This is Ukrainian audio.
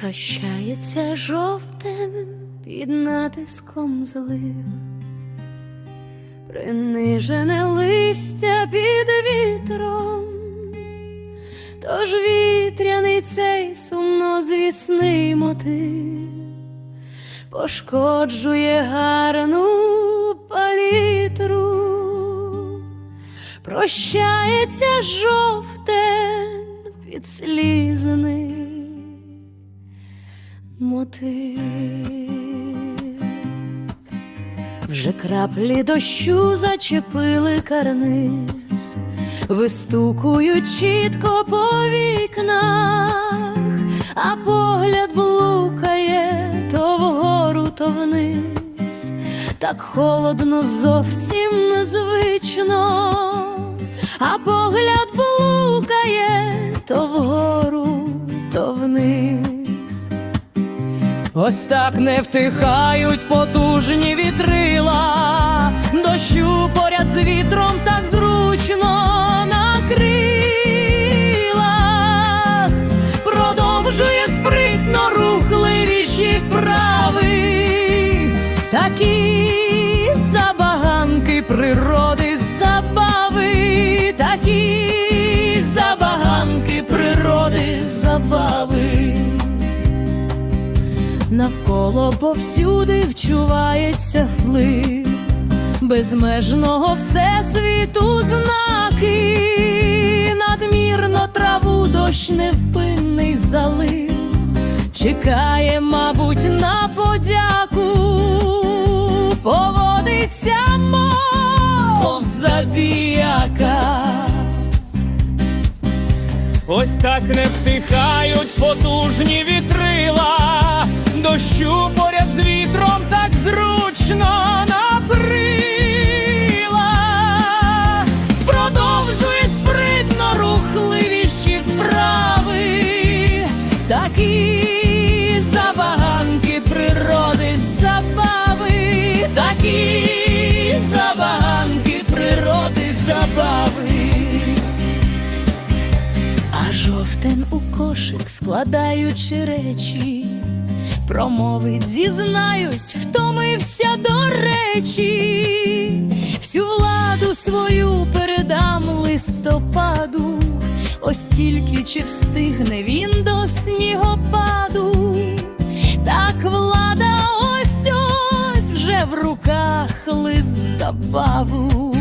Прощається жовтень під натиском злив, принижене листя під вітром, тож вітряний цей сумнозвісний мотив пошкоджує гарну палітру, прощається жовтень під слізний мотив. Вже краплі дощу зачепили карниз, вистукують чітко по вікнах, а погляд блукає то вгору, то вниз, так холодно, зовсім незвично, а погляд блукає то вгору, Ось так не втихають потужні вітрила, дощу поряд з вітром так зручно на крилах, продовжує спритно рухливіші вправи, такі забаганки природи забави, такі Навколо повсюди вчувається вплив. Безмежного всесвіту знаки, надмірно траву дощ невпинний залив, чекає, мабуть, на подяку, поводиться, мов так не втихають потужні вітрила, дощу поряд з вітром так зручно наприла, продовжує спритно рухливіші вправи, такі А жовтень у кошик складаючи речі, промовить, зізнаюсь, втомився до речі, всю владу свою передам листопаду, ось тільки чи встигне він до снігопаду, так влада ось ось вже в руках листопаву.